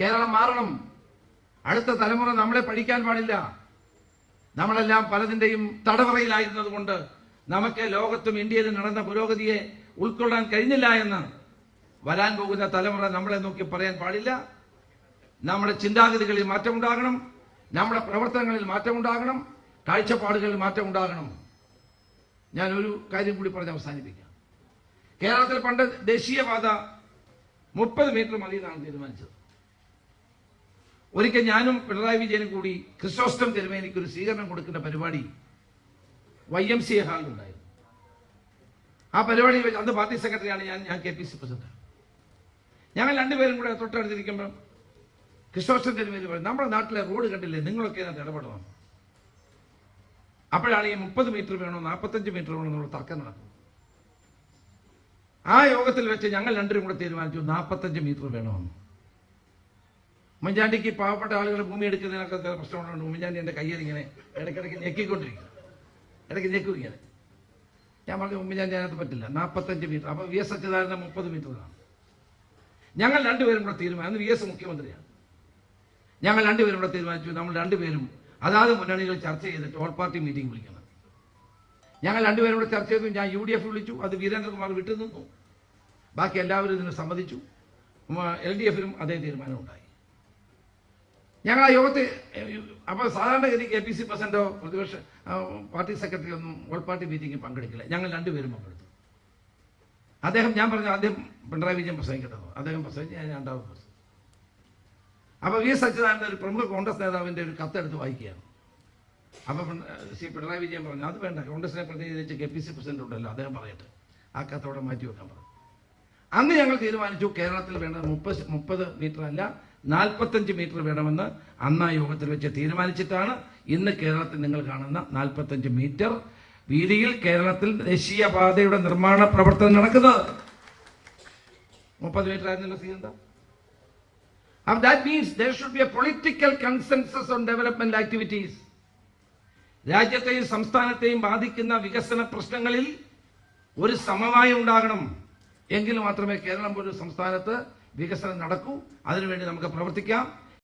കേരളം മാറണം. അടുത്ത തലമുറ നമ്മളെ പഠിക്കാൻ പാടില്ല. നമ്മളെല്ലാം പലതിന്റെയും തടവറയിലായിരുന്നത് കൊണ്ട് നമുക്ക് ലോകത്തും ഇന്ത്യയിലും നടന്ന പുരോഗതിയെ ഉൾക്കൊള്ളാൻ കഴിഞ്ഞില്ല എന്ന് വരാൻ പോകുന്ന തലമുറ നമ്മളെ നോക്കി പറയാൻ പാടില്ല. നമ്മുടെ ചിന്താഗതികളിൽ മാറ്റമുണ്ടാകണം. നമ്മുടെ പ്രവർത്തനങ്ങളിൽ മാറ്റമുണ്ടാകണം. കാഴ്ചപ്പാടുകളിൽ മാറ്റമുണ്ടാകണം. ഞാൻ ഒരു കാര്യം കൂടി പറഞ്ഞ് അവസാനിപ്പിക്കാം. കേരളത്തിൽ പണ്ട് ദേശീയപാത മുപ്പത് മീറ്റർ മതി എന്നാണ് തീരുമാനിച്ചത്. ഒരിക്കൽ ഞാനും പിണറായി വിജയനും കൂടി ക്രിസ്തോസ്തം തിരുമേനിക്ക് ഒരു സ്വീകരണം കൊടുക്കുന്ന പരിപാടി വൈ എം സി എ ഹാളിലുണ്ടായിരുന്നു ആ പരിപാടിയിൽ വെച്ച് അന്ന് പാർട്ടി സെക്രട്ടറിയാണ് ഞാൻ ഞാൻ കെ പി സി പ്രസിഡന്റ് ഞങ്ങൾ രണ്ടുപേരും കൂടെ തൊട്ടടുത്തിരിക്കുമ്പോൾ ക്രിസ്തോസ്തം തിരുമേനി പറയും നമ്മുടെ നാട്ടിലെ റോഡ് കണ്ടില്ലേ? നിങ്ങളൊക്കെ അതിനകത്ത് ഇടപെടണം. അപ്പോഴാണ് ഈ മുപ്പത് മീറ്റർ വേണോ നാൽപ്പത്തഞ്ച് മീറ്റർ വേണോ എന്നുള്ള തർക്കം നടക്കുന്നത് ആ യോഗത്തിൽ വെച്ച് ഞങ്ങൾ രണ്ടുപേരും കൂടെ തീരുമാനിച്ചു നാൽപ്പത്തഞ്ച് മീറ്റർ വേണമെന്ന് ഉമ്മൻചാണ്ടിക്ക് പാവപ്പെട്ട ആളുകൾ ഭൂമി എടുക്കുന്നതിനൊക്കെ ചില പ്രശ്നങ്ങളുണ്ട്. ഉമ്മൻചാണ്ടി എന്റെ കയ്യിൽ ഇങ്ങനെ ഇടയ്ക്കിടയ്ക്ക് ഞെക്കിക്കൊണ്ടിരിക്കും. ഇടയ്ക്ക് ഞെക്കും ഇങ്ങനെ. ഞാൻ പറഞ്ഞു ഉമ്മൻചാണ്ടി അതിനകത്ത് പറ്റില്ല. നാൽപ്പത്തഞ്ച് മീറ്റർ. അപ്പോൾ വി എസ് അച്യുതാനന്ദ മുപ്പത് മീറ്ററാണ് ഞങ്ങൾ രണ്ടുപേരും കൂടെ തീരുമാനം വി എസ് മുഖ്യമന്ത്രിയാണ്. ഞങ്ങൾ രണ്ടുപേരും കൂടെ തീരുമാനിച്ചു. നമ്മൾ രണ്ടുപേരും അതാത് മുന്നണികൾ ചർച്ച ചെയ്തിട്ട് ഓൾ പാർട്ടി മീറ്റിംഗ് വിളിക്കണം. ഞങ്ങൾ രണ്ടുപേരും കൂടെ ചർച്ച ചെയ്തു. ഞാൻ യു ഡി എഫ് വിളിച്ചു. അത് വീരേന്ദ്രകുമാർ വിട്ടു നിന്നു. ബാക്കി എല്ലാവരും ഇതിന് സമ്മതിച്ചു. എൽ ഡി എഫിലും അതേ തീരുമാനമുണ്ടായി ഞങ്ങൾ ആ യോഗത്തിൽ അപ്പോൾ സാധാരണഗതി കെ പി സി പ്രസിഡന്റോ പ്രതിപക്ഷ പാർട്ടി സെക്രട്ടറി ഒന്നും ഓൾ പാർട്ടി മീറ്റിംഗിൽ പങ്കെടുക്കില്ല. ഞങ്ങൾ രണ്ടുപേരും പങ്കെടുത്തു. അദ്ദേഹം ഞാൻ പറഞ്ഞു ആദ്യം പിണറായി വിജയൻ പ്രസംഗിക്കട്ടോ അദ്ദേഹം പ്രസംഗിച്ച് ഞാൻ രണ്ടാമത് പ്രസംഗിച്ചു. അപ്പോൾ വി സച്ചിദാനന്ദ ഒരു പ്രമുഖ കോൺഗ്രസ് നേതാവിന്റെ ഒരു കത്തെടുത്ത് വായിക്കുകയാണ്. അപ്പോൾ സി പിണറായി വിജയൻ പറഞ്ഞു അത് വേണ്ട കോൺഗ്രസിനെ പ്രതിനിധീകരിച്ച് കെ പി സി പ്രസിഡന്റ് ഉണ്ടല്ലോ അദ്ദേഹം പറയട്ടെ. ആ കത്തോടെ മാറ്റി വെക്കാൻ പറഞ്ഞു. അന്ന് ഞങ്ങൾ തീരുമാനിച്ചു കേരളത്തിൽ വേണ്ട മുപ്പത് മുപ്പത് മീറ്റർ അല്ല നാൽപ്പത്തഞ്ച് മീറ്റർ വേണമെന്ന് അന്ന് യോഗത്തിൽ വെച്ച് തീരുമാനിച്ചിട്ടാണ് ഇന്ന് കേരളത്തിൽ നിങ്ങൾ കാണുന്ന നാൽപ്പത്തഞ്ച് മീറ്റർ വീതിയിൽ കേരളത്തിൽ ദേശീയപാതയുടെ നിർമ്മാണ പ്രവർത്തനം നടക്കുന്നത്. മുപ്പത് മീറ്റർ ആയിരുന്നല്ലോ സീ എന്താ? That means there should be a political consensus on development activities. രാജ്യത്തെയും സംസ്ഥാനത്തെയും ബാധിക്കുന്ന വികസന പ്രശ്നങ്ങളിൽ ഒരു സമവായം ഉണ്ടാകണം. എങ്കിൽ മാത്രമേ കേരളം പോലൊരു സംസ്ഥാനത്ത് വികസനം നടക്കൂ. അതിനുവേണ്ടി നമുക്ക് പ്രവർത്തിക്കാം.